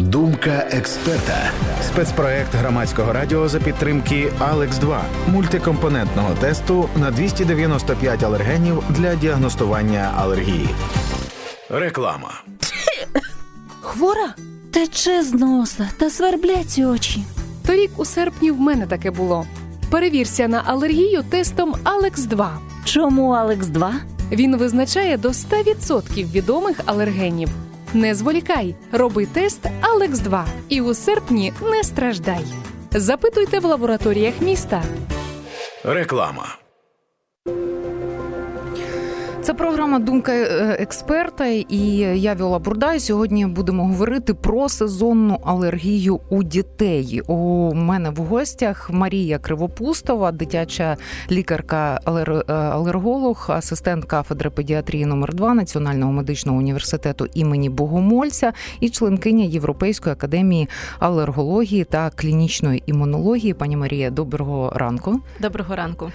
Думка експерта. Спецпроект громадського радіо за підтримки Алекс 2 мультикомпонентного тесту на 295 алергенів для діагностування алергії. Реклама. Хвора? Тече з носа та сверблять очі. Торік у серпні в мене таке було. Перевірся на алергію тестом Алекс 2 Чому Алекс 2? Він визначає до 100% відомих алергенів. Не зволікай, роби тест Алекс 2 і у серпні не страждай. Запитуйте в лабораторіях міста. Реклама. Це програма Думка е, експерта, і я Віола Бурдай. Сьогодні будемо говорити про сезонну алергію у дітей. У мене в гостях Марія Кривопустова, дитяча лікарка е, алерголог, асистент кафедри педіатрії номер 2 Національного медичного університету імені Богомольця і членкиня Європейської академії алергології та клінічної імунології. Пані Марія, доброго ранку. Доброго ранку.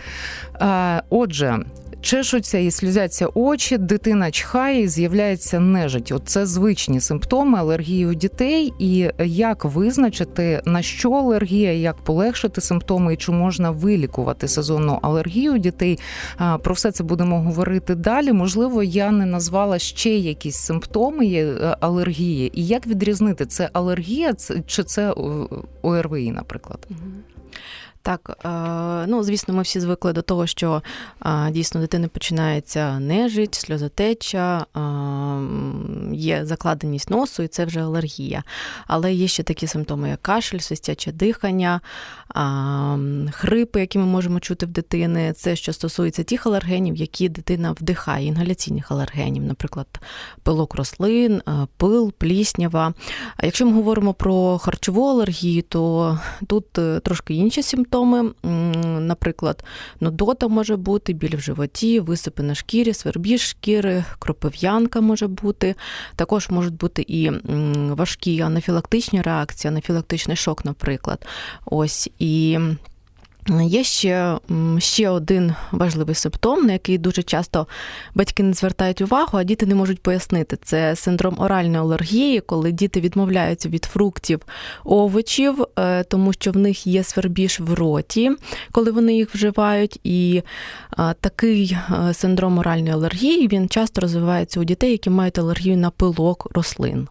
Е, Отже, чешуться і сльозяться очі, дитина чхає, і з'являється нежить. От це звичні симптоми алергії у дітей. І як визначити на що алергія, як полегшити симптоми, і чи можна вилікувати сезонну алергію у дітей? Про все це будемо говорити далі. Можливо, я не назвала ще якісь симптоми е, алергії, і як відрізнити це алергія, чи це е, ОРВІ, наприклад. Так, е, ну звісно, ми всі звикли до того, що е, дійсно дитини починається нежить, сльозотеча, е, є закладеність носу, і це вже алергія. Але є ще такі симптоми, як кашель, свистяче дихання, хрипи, які ми можемо чути в дитини. Це що стосується тих алергенів, які дитина вдихає, інгаляційних алергенів, наприклад, пилок рослин, пил, пліснява. Якщо ми говоримо про харчову алергію, то тут трошки інші симптоми. М, Наприклад, нудота може бути, біль в животі, висипи на шкірі, свербіж шкіри, кропив'янка може бути. Також можуть бути і важкі анафілактичні реакції, анафілактичний шок, наприклад. Ось і. Є ще, ще один важливий симптом, на який дуже часто батьки не звертають увагу, а діти не можуть пояснити. Це синдром оральної алергії, коли діти відмовляються від фруктів, овочів, е, тому що в них є свербіж в роті, коли вони їх вживають. І е, такий е, синдром оральної алергії він часто розвивається у дітей, які мають алергію на пилок рослин.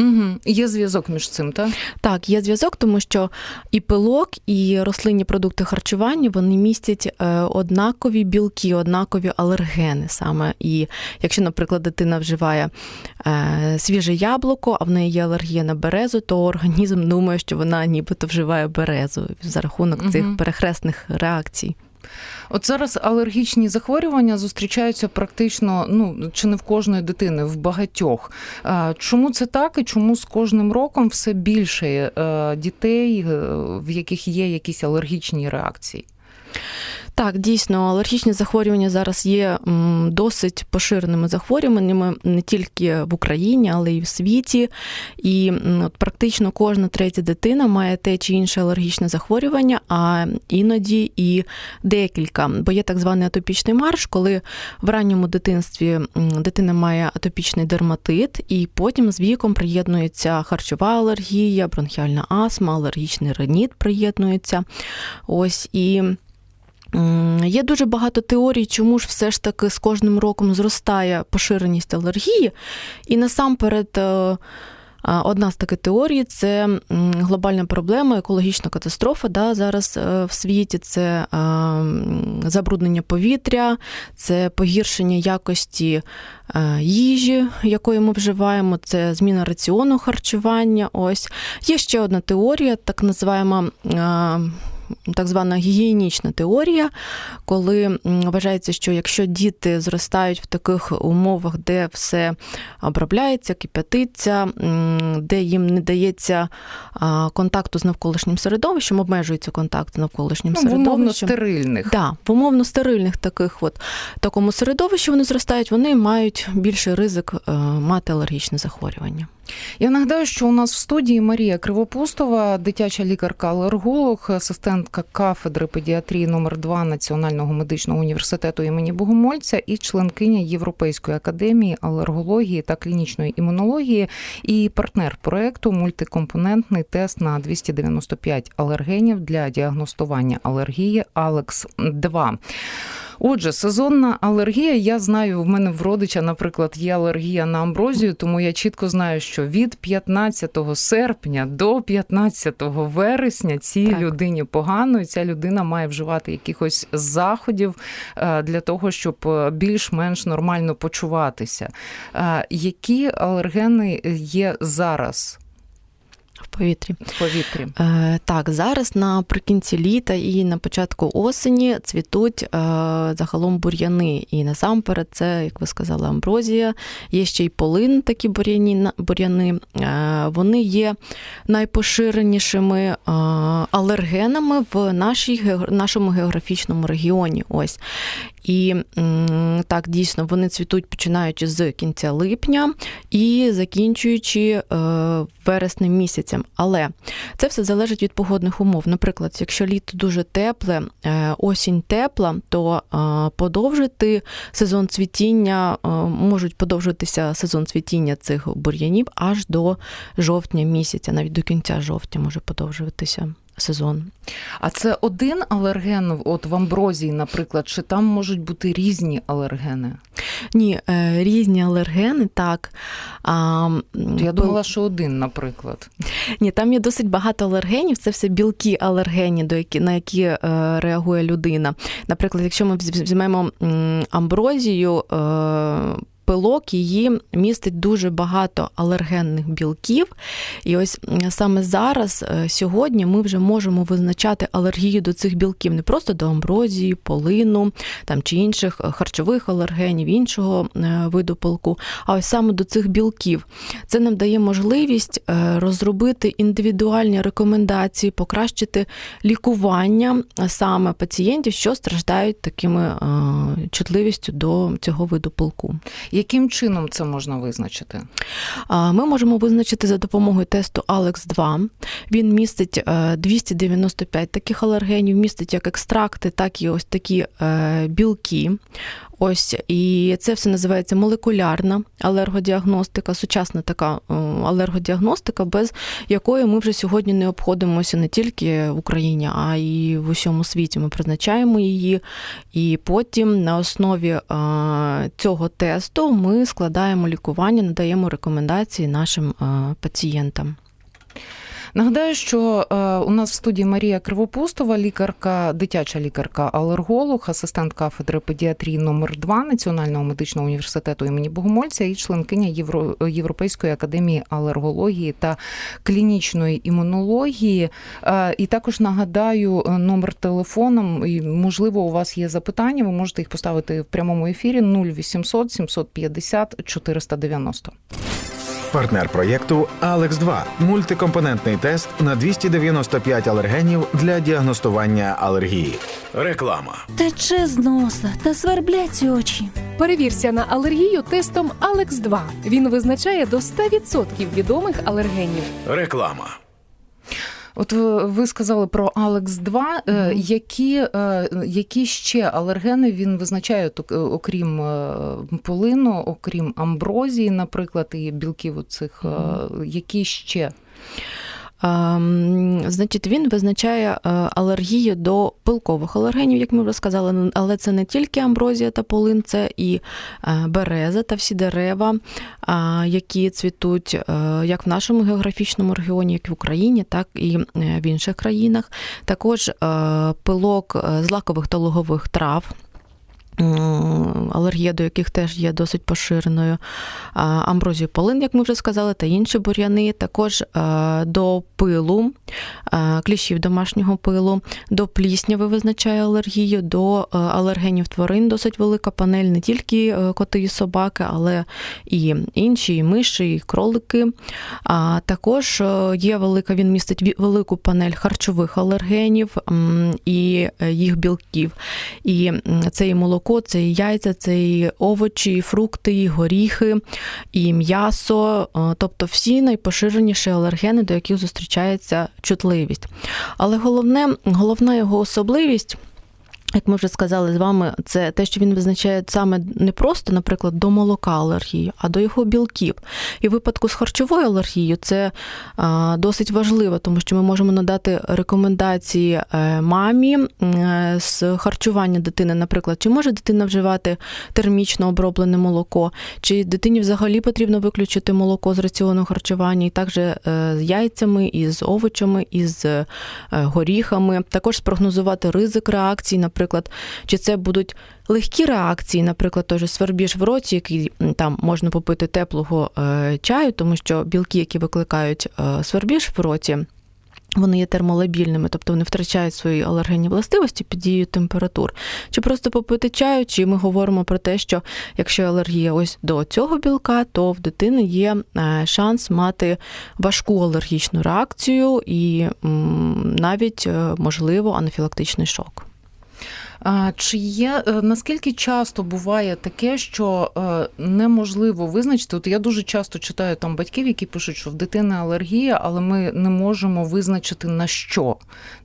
Угу. Є зв'язок між цим, так? Так, є зв'язок, тому що і пилок, і рослинні продукти харчування вони містять е, однакові білки, однакові алергени саме. І якщо, наприклад, дитина вживає е, свіже яблуко, а в неї є алергія на березу, то організм думає, що вона нібито вживає березу за рахунок цих перехресних реакцій. От зараз алергічні захворювання зустрічаються практично ну чи не в кожної дитини, в багатьох. Чому це так і чому з кожним роком все більше е, дітей, е, в яких є якісь алергічні реакції? Так, дійсно, алергічні захворювання зараз є досить поширеними захворюваннями не тільки в Україні, але й в світі. І практично кожна третя дитина має те чи інше алергічне захворювання, а іноді і декілька. Бо є так званий атопічний марш, коли в ранньому дитинстві дитина має атопічний дерматит, і потім з віком приєднується харчова алергія, бронхіальна астма, алергічний реніт приєднується. Ось і. Є дуже багато теорій, чому ж все ж таки з кожним роком зростає поширеність алергії. І насамперед, е, одна з таких теорій це глобальна проблема, екологічна катастрофа да, зараз е, в світі. Це е, забруднення повітря, це погіршення якості їжі, якої ми вживаємо, це зміна раціону харчування. Ось є ще одна теорія, так називаємо. Так звана гігієнічна теорія, коли вважається, що якщо діти зростають в таких умовах, де все обробляється, кип'ятиться, де їм не дається контакту з навколишнім середовищем, обмежується контакт з навколишнім Ну, в умовно середовищем. стерильних. Да, в умовно стерильних таких от такому середовищі вони зростають, вони мають більший ризик е, мати алергічне захворювання. Я нагадаю, що у нас в студії Марія Кривопустова, дитяча лікарка-алерголог, асистентка кафедри педіатрії номер 2 Національного медичного університету імені Богомольця і членкиня Європейської академії алергології та клінічної імунології і партнер проекту мультикомпонентний тест на 295 алергенів для діагностування алергії Алекс 2 Отже, сезонна алергія. Я знаю, в мене в родича, наприклад, є алергія на амброзію, тому я чітко знаю, що від 15 серпня до 15 вересня цій Так. людині погано, і ця людина має вживати якихось заходів е, для того, щоб е, більш-менш нормально почуватися. Е, Які алергени є зараз повітрі. в повітрі? Е, так, зараз наприкінці літа і на початку осені цвітуть е, загалом бур'яни. І насамперед, це, як ви сказали, амброзія. Є ще й полин, такі бур'яні, бур'яни. Е, вони є найпоширенішими е, алергенами в нашій, нашому географічному регіоні. Ось. І так, дійсно, вони цвітуть починаючи з кінця липня і закінчуючи е, вереснем місяцем. Але це все залежить від погодних умов. Наприклад, якщо літо дуже тепле, е, осінь тепла, то е, подовжити сезон цвітіння можуть подовжитися сезон цвітіння цих бур'янів аж до жовтня місяця, навіть до кінця жовтня може подовжуватися сезон. А це один алерген, от в амброзії, наприклад, чи там можуть бути різні алергени? Ні, е, різні алергени, так. А, Я думала, що один, наприклад. Ні, там є досить багато алергенів. Це все білки алергені, до які, на які е, реагує людина. Наприклад, якщо ми візьмемо амброзію, е, пилок її містить дуже багато алергенних білків. І ось саме зараз, е, сьогодні, ми вже можемо визначати алергію до цих білків не просто до амброзії, полину там, чи інших е, харчових алергенів, іншого е, виду пилку, а ось саме до цих білків. Це нам дає можливість розробити індивідуальні рекомендації, покращити лікування саме пацієнтів, що страждають такими чутливістю до цього виду пилку. Яким чином це можна визначити? Ми можемо визначити за допомогою тесту Алекс 2. Він містить е, 295 таких алергенів, містить як екстракти, так і ось такі е, білки. Ось і це все називається молекулярна алергодіагностика, сучасна така е, алергодіагностика, без якої ми вже сьогодні не обходимося не тільки в Україні, а й в усьому світі. Ми призначаємо її, і потім на основі е, цього тесту ми складаємо лікування, надаємо рекомендації нашим е, пацієнтам. Нагадаю, що е, у нас в студії Марія Кривопустова, лікарка, дитяча лікарка-алерголог, асистент кафедри педіатрії номер 2 Національного медичного університету імені Богомольця і членкиня Євро, Європейської академії алергології та клінічної імунології. Е, і також нагадаю е, номер телефоном. І, можливо, у вас є запитання. Ви можете їх поставити в прямому ефірі 0800 750 490. Партнер проєкту Алекс 2 мультикомпонентний тест на 295 алергенів для діагностування алергії. Реклама. Тече з носа та свербляться очі. Перевірся на алергію тестом Алекс 2 Він визначає до 100% відомих алергенів. Реклама. От ви, ви сказали про Алекс 2 Е, Які, е, які ще алергени він визначає, е, окрім е, полину, окрім амброзії, наприклад, і білків оцих, е, які ще? Значить, він визначає е, алергію до пилкових алергенів, як ми вже сказали, але це не тільки амброзія та полин, це і е, береза та всі дерева, які цвітуть е, як в нашому географічному регіоні, як в Україні, так і в інших країнах. Також пилок злакових та лугових трав. Алергія до яких теж є досить поширеною. Амброзію полин, як ми вже сказали, та інші бур'яни, також е, до пилу, е, кліщів домашнього пилу, до плісняви визначає алергію, до е, алергенів тварин досить велика панель, не тільки коти і собаки, але і інші, і миші, і кролики. Також є велика, він містить велику панель харчових алергенів і їх білків. І це і молоко. Молоко, це і яйця, це і овочі, і фрукти, і горіхи, і м'ясо, е, тобто всі найпоширеніші алергени, до яких зустрічається чутливість. Але головне, головна його особливість. Як ми вже сказали з вами, це те, що він визначає саме не просто, наприклад, до молока алергію, а до його білків. І в випадку з харчовою алергією це досить важливо, тому що ми можемо надати рекомендації е, мамі е, з харчування дитини, наприклад, чи може дитина вживати термічно оброблене молоко, чи дитині взагалі потрібно виключити молоко з раціону харчування, і також е, з яйцями, і з овочами, і з горіхами. Також спрогнозувати ризик реакцій, наприклад, чи це будуть легкі реакції, наприклад, же свербіж в роті, який там можна попити теплого е, чаю, тому що білки, які викликають е, свербіж в роті. Вони є термолабільними, тобто вони втрачають свої алергенні властивості під дією температур. Чи просто попити чаю, чи ми говоримо про те, що якщо алергія ось до цього білка, то в дитини є е, шанс мати важку алергічну реакцію і навіть можливо анафілактичний шок. Чи є е, наскільки часто буває таке, що е, неможливо визначити? От я дуже часто читаю там батьків, які пишуть, що в дитини алергія, але ми не можемо визначити на що.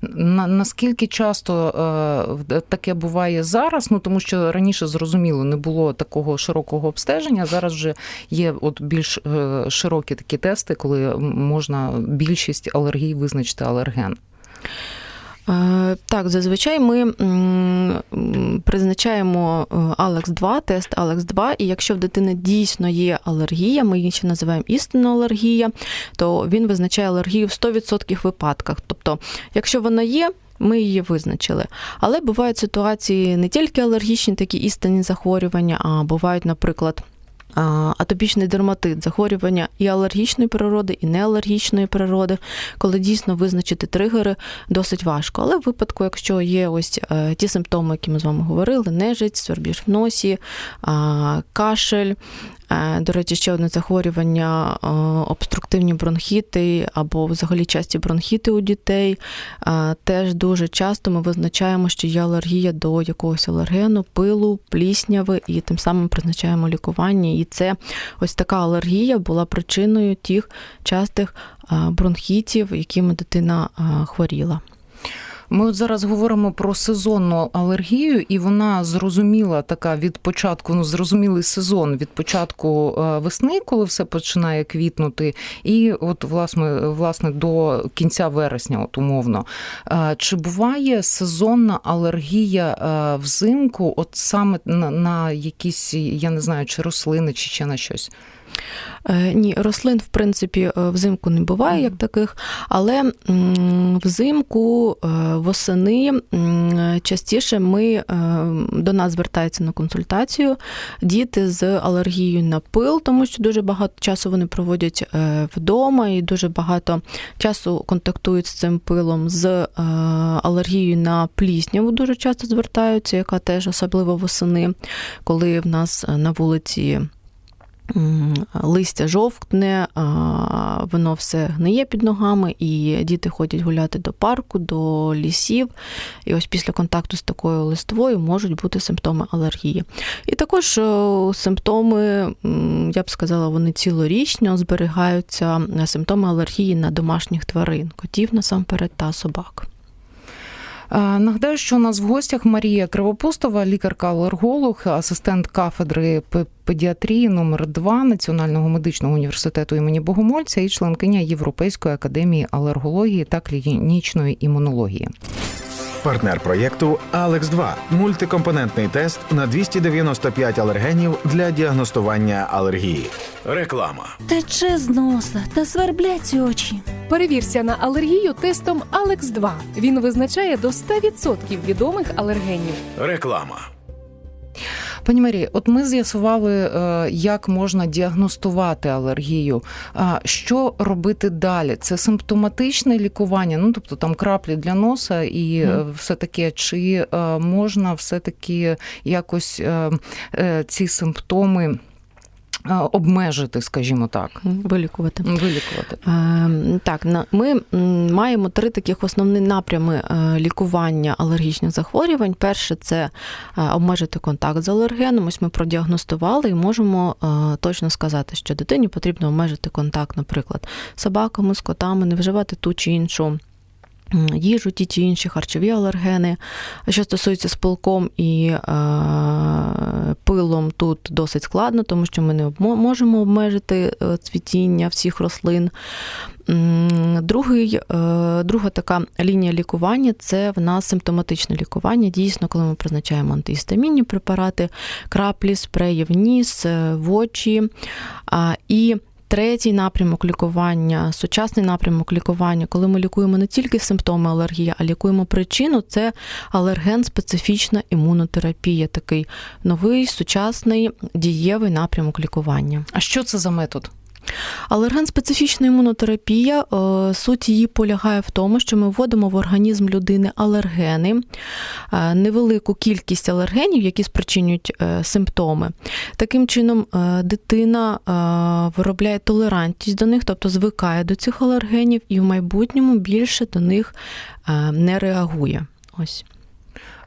На, наскільки часто е, таке буває зараз? Ну тому що раніше зрозуміло не було такого широкого обстеження. Зараз вже є от більш широкі такі тести, коли можна більшість алергій визначити алерген. Е, Так, зазвичай ми призначаємо Алекс 2 тест Алекс 2 і якщо в дитини дійсно є алергія, ми її ще називаємо істинна алергія, то він визначає алергію в 100% випадках. Тобто, якщо вона є, ми її визначили. Але бувають ситуації не тільки алергічні, такі істинні захворювання, а бувають, наприклад. Атопічний дерматит, захворювання і алергічної природи, і неалергічної природи, коли дійсно визначити тригери досить важко. Але в випадку, якщо є ось е, ті симптоми, які ми з вами говорили: нежить, свербіж в носі, кашель. Е, До речі, ще одне захворювання е, обструктивні бронхіти або взагалі часті бронхіти у дітей. Е, Теж дуже часто ми визначаємо, що є алергія до якогось алергену, пилу, плісняви, і тим самим призначаємо лікування. І це ось така алергія була причиною тих частих бронхітів, якими дитина хворіла. Ми от зараз говоримо про сезонну алергію, і вона зрозуміла така від початку, ну зрозумілий сезон від початку е, весни, коли все починає квітнути, і от власне власне до кінця вересня, от умовно. Е, Чи буває сезонна алергія е, взимку, от саме на, на якісь, я не знаю, чи рослини, чи ще на щось? Е, Ні, рослин, в принципі, е, взимку не буває як таких, але взимку е, восени частіше ми до нас звертаються на консультацію діти з алергією на пил, тому що дуже багато часу вони проводять вдома і дуже багато часу контактують з цим пилом, з алергією на плісняву дуже часто звертаються, яка теж особливо восени, коли в нас на вулиці. Листя жовтне, воно все гниє під ногами, і діти ходять гуляти до парку, до лісів. І ось після контакту з такою листвою можуть бути симптоми алергії. І також симптоми, я б сказала, вони цілорічно зберігаються е, симптоми алергії на домашніх тварин, котів насамперед та собак. Е, Нагадаю, що у нас в гостях Марія Кривопустова, лікарка-алерголог, асистент кафедри педіатрії номер 2 Національного медичного університету імені Богомольця і членкиня Європейської академії алергології та клінічної імунології. Партнер проєкту Алекс 2 мультикомпонентний тест на 295 алергенів для діагностування алергії. Реклама. Тече з носа та сверблять очі. Перевірся на алергію тестом Алекс 2 Він визначає до 100% відомих алергенів. Реклама. Пані Марі, от ми з'ясували, е, як можна діагностувати алергію. Що робити далі? Це симптоматичне лікування, ну тобто там краплі для носа і mm. Все таке, чи е, можна все таки якось ці симптоми. Обмежити, скажімо так, Вилікувати. вилікувати? Е, Так, ми маємо три таких основні напрями е, лікування алергічних захворювань. Перше це е, обмежити контакт з алергеном. Ось ми продіагностували і можемо точно сказати, що дитині потрібно обмежити контакт, наприклад, з собаками, з котами, не вживати ту чи іншу. Їжу, ті чи інші харчові алергени. Що стосується з пилком і е, пилом, тут досить складно, тому що ми не можемо обмежити е, цвітіння всіх рослин. Другий, е, друга така лінія лікування це в нас симптоматичне лікування. Дійсно, коли ми призначаємо антигістамінні препарати, краплі, спреї в ніс, е, в очі. І Третій напрямок лікування, сучасний напрямок лікування, коли ми лікуємо не тільки симптоми алергії, а лікуємо причину, це алерген-специфічна імунотерапія, такий новий сучасний дієвий напрямок лікування. А що це за метод? Алерген-специфічна імунотерапія, е, суть її полягає в тому, що ми вводимо в організм людини алергени, е, невелику кількість алергенів, які спричинюють е, симптоми. Таким чином, дитина виробляє толерантність до них, тобто звикає до цих алергенів, і в майбутньому більше до них не реагує. Ось.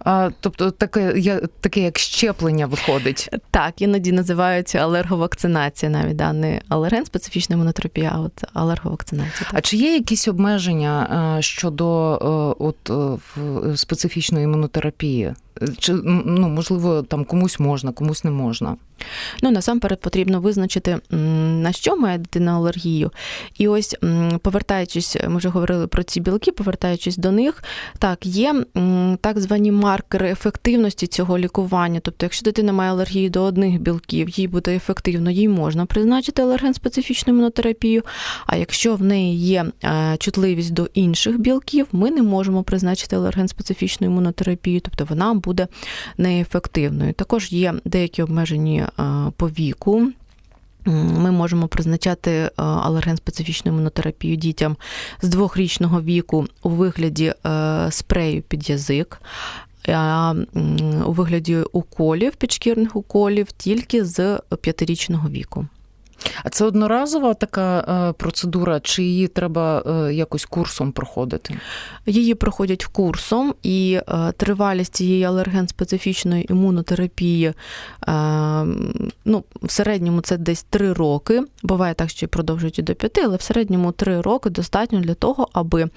А, тобто таке, я, таке як щеплення виходить. Так, іноді називають алерговакцинація навіть, да, не алерген специфічна монотропія, а от алерговакцинація. А чи є якісь обмеження е, щодо е, от, е, специфічної імунотерапії? Чи ну, можливо там комусь можна, комусь не можна? Ну, насамперед потрібно визначити, на що має дитина алергію. І ось, повертаючись, ми вже говорили про ці білки, повертаючись до них, так, є так звані маркери ефективності цього лікування. Тобто, якщо дитина має алергію до одних білків, їй буде ефективно, їй можна призначити алерген-специфічну імунотерапію. А якщо в неї є е, чутливість до інших білків, ми не можемо призначити алерген-специфічну імунотерапію, тобто вона неефективною. Також є деякі обмежені е, по віку. Ми можемо призначати е, алерген-специфічну імунотерапію дітям з двохрічного віку у вигляді е, спрею під язик, у вигляді уколів, підшкірних уколів тільки з п'ятирічного віку. А це одноразова така е, процедура, чи її треба е, якось курсом проходити? Її проходять курсом, і е, тривалість цієї алерген-специфічної імунотерапії ну, в середньому це десь 3 роки. Буває так, що і продовжують і до 5, але в середньому 3 роки достатньо для того, аби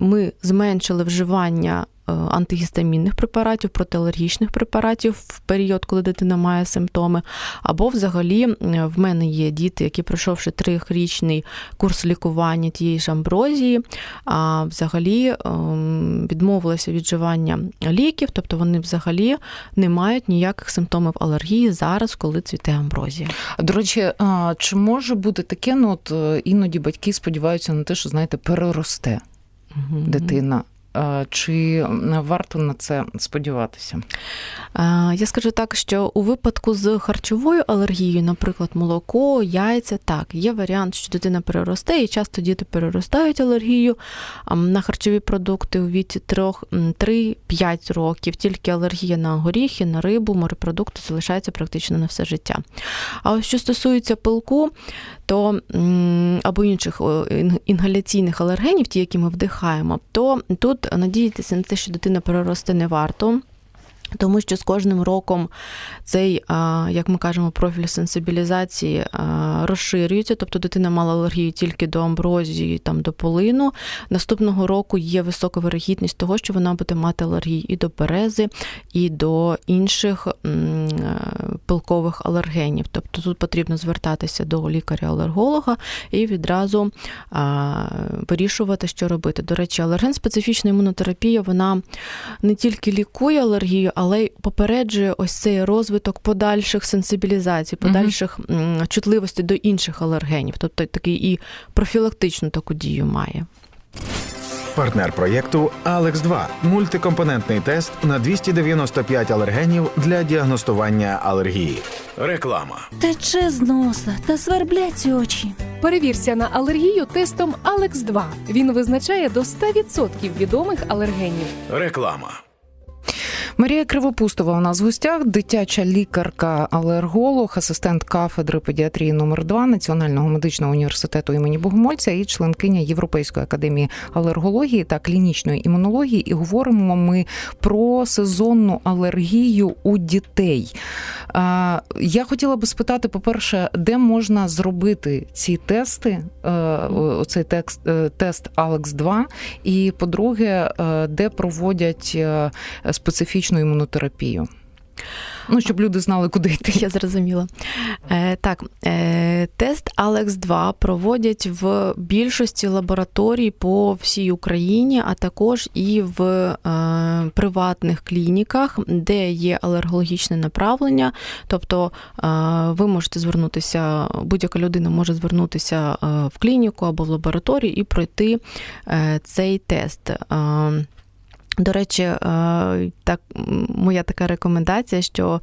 ми зменшили вживання антигістамінних препаратів, протиалергічних препаратів в період, коли дитина має симптоми. Або взагалі е, в мене є діти, які пройшовши трирічний курс лікування тієї ж амброзії, а взагалі ем, відмовилися від вживання ліків, тобто вони взагалі не мають ніяких симптомів алергії зараз, коли цвіте амброзія. До речі, чи може бути таке, ну от е, іноді батьки сподіваються на те, що знаєте, переросте дитина. Чи варто на це сподіватися? Я скажу так, що у випадку з харчовою алергією, наприклад, молоко, яйця, так, є варіант, що дитина переросте, і часто діти переростають алергію на харчові продукти у віці 3-5 років. Тільки алергія на горіхи, на рибу, морепродукти залишається практично на все життя. А ось що стосується пилку, то або інших інгаляційних алергенів, ті, які ми вдихаємо, то тут надіятися на те, що дитина переросте, не варто. Тому що з кожним роком цей, як ми кажемо, профіль сенсибілізації розширюється, тобто дитина мала алергію тільки до амброзії, там до полину. Наступного року є висока вирогідність того, що вона буде мати алергії і до берези, і до інших пилкових алергенів. Тобто тут потрібно звертатися до лікаря-алерголога і відразу вирішувати, що робити. До речі, алерген-специфічна імунотерапія вона не тільки лікує алергію, але й попереджує ось цей розвиток подальших сенсибілізацій, подальших м, чутливостей до інших алергенів. Тобто такий і профілактичну таку дію має. Партнер проєкту Алекс 2 мультикомпонентний тест на 295 алергенів для діагностування алергії. Реклама. Тече з носа та сверблять очі. Перевірся на алергію тестом Алекс 2 Він визначає до 100% відомих алергенів. Реклама. Марія Кривопустова у нас в гостях, дитяча лікарка-алерголог, асистент кафедри педіатрії номер 2 Національного медичного університету імені Богомольця і членкиня Європейської академії алергології та клінічної імунології. І говоримо ми про сезонну алергію у дітей. Я хотіла би спитати, по-перше, де можна зробити ці тести, е, оцей текст, е, тест Алекс 2 і по-друге, е, де проводять специфічну імунотерапію. Ну, щоб люди знали, куди йти. Я зрозуміла. Е, так, е, тест Алекс 2 проводять в більшості лабораторій по всій Україні, а також і в е, приватних клініках, де є алергологічне направлення. Тобто е, ви можете звернутися, будь-яка людина може звернутися е, в клініку або в лабораторію і пройти е, цей тест. Е, до речі, е, так, моя така рекомендація, що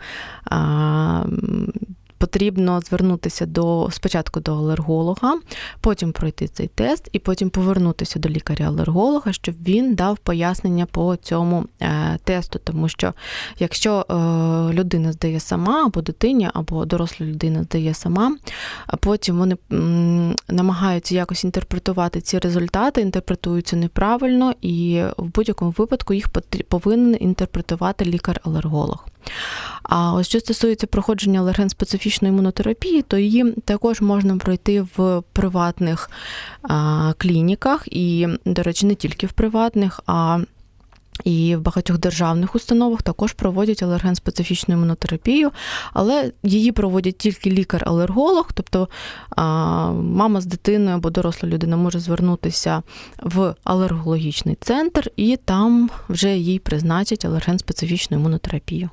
потрібно звернутися до спочатку до алерголога, потім пройти цей тест, і потім повернутися до лікаря-алерголога, щоб він дав пояснення по цьому е, тесту. Тому що якщо е, людина здає сама, або дитині, або доросла людина здає сама, а потім вони намагаються якось інтерпретувати ці результати, інтерпретуються неправильно, і в будь-якому випадку їх повинен інтерпретувати лікар-алерголог. А ось що стосується проходження алерген-специфічної імунотерапії, то її також можна пройти в приватних клініках, і, до речі, не тільки в приватних, а і в багатьох державних установах також проводять алерген-специфічну імунотерапію, але її проводять тільки лікар-алерголог, тобто мама з дитиною або доросла людина може звернутися в алергологічний центр, і там вже їй призначать алерген-специфічну імунотерапію.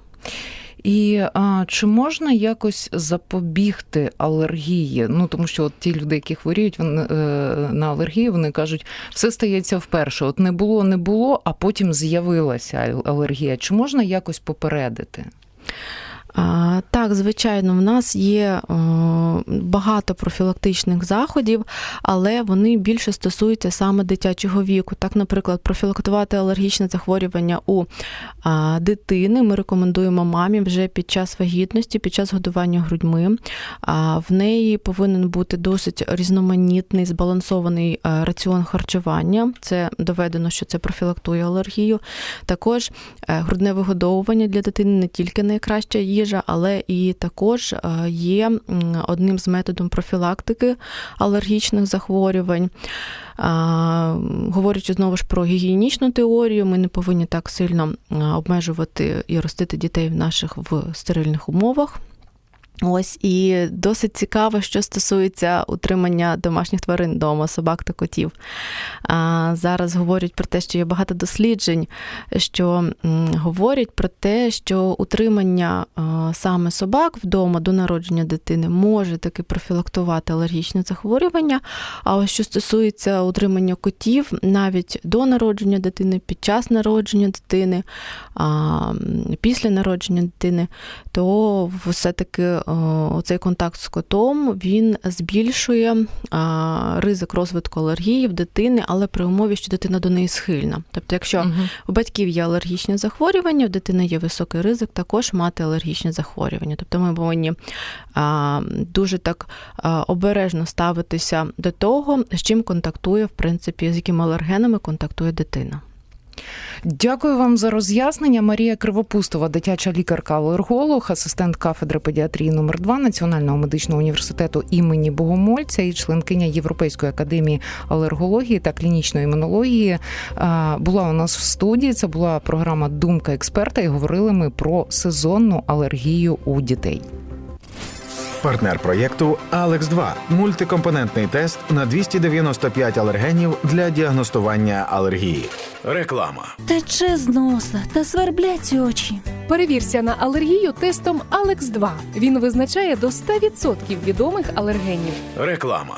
І а, чи можна якось запобігти алергії? Ну тому що от ті люди, які хворіють вони, е, на алергію, вони кажуть, все стається вперше. От не було, не було, а потім з'явилася алергія. Чи можна якось попередити? Так, звичайно, в нас є е, багато профілактичних заходів, але вони більше стосуються саме дитячого віку. Так, наприклад, профілактувати алергічне захворювання у дитини ми рекомендуємо мамі вже під час вагітності, під час годування грудьми. В неї повинен бути досить різноманітний, збалансований е, раціон харчування. Це доведено, що це профілактує алергію. Також е, грудне вигодовування для дитини не тільки найкраща їжа, але і також е, є одним з методом профілактики алергічних захворювань. Говорячи знову ж про гігієнічну теорію, ми не повинні так сильно обмежувати і ростити дітей в наших в стерильних умовах. Ось і досить цікаво, що стосується утримання домашніх тварин вдома, собак та котів. А, Зараз говорять про те, що є багато досліджень, що м, говорять про те, що утримання а, саме собак вдома до народження дитини може таки профілактувати алергічне захворювання. А ось що стосується утримання котів навіть до народження дитини, під час народження дитини, а, після народження дитини, то все-таки о, цей контакт з котом він збільшує ризик розвитку алергії в дитини, але при умові, що дитина до неї схильна. Тобто, якщо Мгм. у батьків є алергічне захворювання, в дитини є високий ризик також мати алергічне захворювання. Тобто ми повинні дуже так обережно ставитися до того, з чим контактує, в принципі, з якими алергенами контактує дитина. Дякую вам за роз'яснення. Марія Кривопустова, дитяча лікарка-алерголог, асистент кафедри педіатрії номер 2 Національного медичного університету імені Богомольця і членкиня Європейської академії алергології та клінічної імунології. Була у нас в студії. Це була програма Думка експерта, і говорили ми про сезонну алергію у дітей. Партнер проєкту Алекс 2 мультикомпонентний тест на 295 алергенів для діагностування алергії. Реклама. Тече з носа та сверблять очі. Перевірся на алергію тестом Алекс 2 Він визначає до 100% відомих алергенів. Реклама.